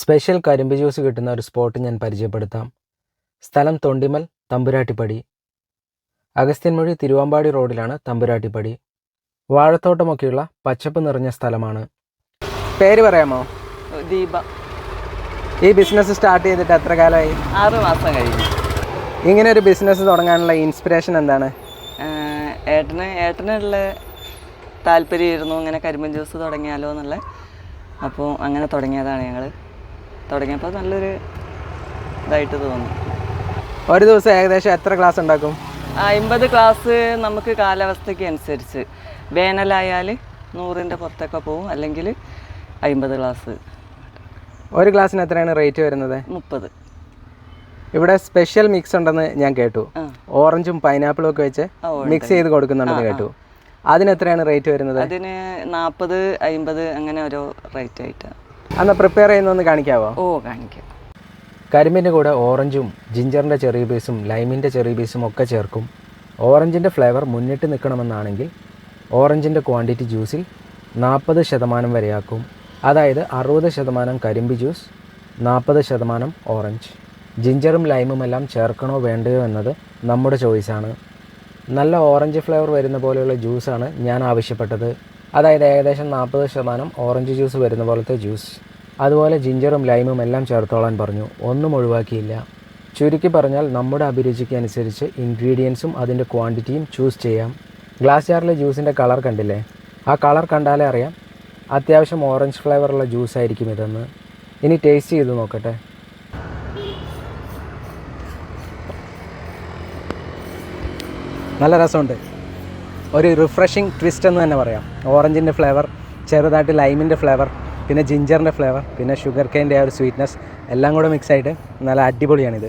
Special കരിമ്പ് juice കിട്ടുന്ന ഒരു സ്പോട്ട് ഞാൻ പരിചയപ്പെടുത്താം. സ്ഥലം തൊണ്ടിമൽ തമ്പുരാട്ടിപ്പടി. അഗസ്ത്യൻമൊഴി തിരുവാമ്പാടി റോഡിലാണ് തമ്പുരാട്ടിപ്പടി. വാഴത്തോട്ടമൊക്കെയുള്ള പച്ചപ്പ് നിറഞ്ഞ സ്ഥലമാണ്. പേര് പറയാമോ? ദീപ. ഈ ബിസിനസ് സ്റ്റാർട്ട് ചെയ്തിട്ട് എത്ര കാലമായി? ആറ് മാസം കഴിഞ്ഞു. ഇങ്ങനെ ഒരു ബിസിനസ് തുടങ്ങാനുള്ള ഇൻസ്പിറേഷൻ എന്താണ്? ഏട്ടന് ഏട്ടനുള്ള താല്പര്യമായിരുന്നു ഇങ്ങനെ കരിമ്പൻ ജ്യൂസ് തുടങ്ങിയാലോ എന്നുള്ള. അപ്പോൾ അങ്ങനെ തുടങ്ങിയതാണ് ഞങ്ങൾ തുടങ്ങിയപ്പോൾ നല്ലൊരു ഇതായിട്ട് തോന്നി. ഒരു ദിവസം ഏകദേശം എത്ര ക്ലാസ് ഉണ്ടാക്കും? അമ്പത് ക്ലാസ് നമുക്ക് കാലാവസ്ഥയ്ക്ക് അനുസരിച്ച്. വേനലായാൽ നൂറിന്റെ പുറത്തൊക്കെ പോവും അല്ലെങ്കിൽ അമ്പത് ക്ലാസ് ഒരു ക്ലാസ്സിന് എത്രയാണ് റേറ്റ് വരുന്നത്? മുപ്പത്. ഇവിടെ സ്പെഷ്യൽ മിക്സ് ഉണ്ടെന്ന് ഞാൻ കേട്ടു. ഓറഞ്ചും പൈനാപ്പിളും ഒക്കെ വെച്ച് മിക്സ് ചെയ്ത് കൊടുക്കുന്നുണ്ടെന്ന് കേട്ടു. അതിന് എത്രയാണ് റേറ്റ് വരുന്നത്? അതിന് നാൽപ്പത് അമ്പത് അങ്ങനെ ഓരോ റേറ്റ് ആയിട്ടാണ് അന്ന് പ്രിപ്പയർ ചെയ്യുന്നൊന്ന് കാണിക്കാവോ? ഓ കാണിക്കാം. കരിമ്പിന്റെ കൂടെ ഓറഞ്ചും ജിഞ്ചറിന്റെ ചെറിയ പീസും ലൈമിന്റെ ചെറിയ പീസും ഒക്കെ ചേർക്കും. ഓറഞ്ചിന്റെ ഫ്ലേവർ മുന്നിട്ട് നിൽക്കണമെന്നാണെങ്കിൽ ഓറഞ്ചിന്റെ ക്വാണ്ടിറ്റി ജ്യൂസിൽ നാൽപ്പത് ശതമാനം വരെയാക്കും. അതായത് അറുപത് ശതമാനം കരിമ്പ് ജ്യൂസ് നാൽപ്പത് ശതമാനം ഓറഞ്ച് ജിഞ്ചറും ലൈമും എല്ലാം ചേർക്കണോ വേണ്ടയോ എന്നത് നമ്മുടെ ചോയ്സാണ് നല്ല ഓറഞ്ച് ഫ്ലേവർ വരുന്ന പോലെയുള്ള ജ്യൂസാണ് ഞാൻ ആവശ്യപ്പെട്ടത്. അതായത് ഏകദേശം നാൽപ്പത് ശതമാനം ഓറഞ്ച് ജ്യൂസ് വരുന്ന പോലത്തെ ജ്യൂസ്. അതുപോലെ ജിഞ്ചറും ലൈമും എല്ലാം ചേർത്തോളാൻ പറഞ്ഞു. ഒന്നും ഒഴിവാക്കിയില്ല. ചുരുക്കി പറഞ്ഞാൽ നമ്മുടെ അഭിരുചിക്ക് അനുസരിച്ച് ഇൻഗ്രീഡിയൻസും അതിന്റെ ക്വാണ്ടിറ്റിയും ചൂസ് ചെയ്യാം. ഗ്ലാസ് ജാറിലെ ജ്യൂസിന്റെ കളർ കണ്ടില്ലേ? ആ കളർ കണ്ടാലേ അറിയാം അത്യാവശ്യം ഓറഞ്ച് ഫ്ലേവറുള്ള ജ്യൂസ് ആയിരിക്കും ഇതെന്ന്. ഇനി ടേസ്റ്റ് ചെയ്ത് നോക്കട്ടെ. നല്ല രസമുണ്ട്. ഒരു റിഫ്രഷിങ് ട്വിസ്റ്റ് എന്ന് തന്നെ പറയാം. ഓറഞ്ചിന്റെ ഫ്ലേവർ ചെറുതായിട്ട് ലൈമിന്റെ ഫ്ലേവർ പിന്നെ ജിഞ്ചറിന്റെ ഫ്ലേവർ പിന്നെ ഷുഗർ കെയിന്റെ ആ ഒരു സ്വീറ്റ്നസ് എല്ലാം കൂടെ മിക്സ് ആയിട്ട് നല്ല അടിപൊളിയാണിത്.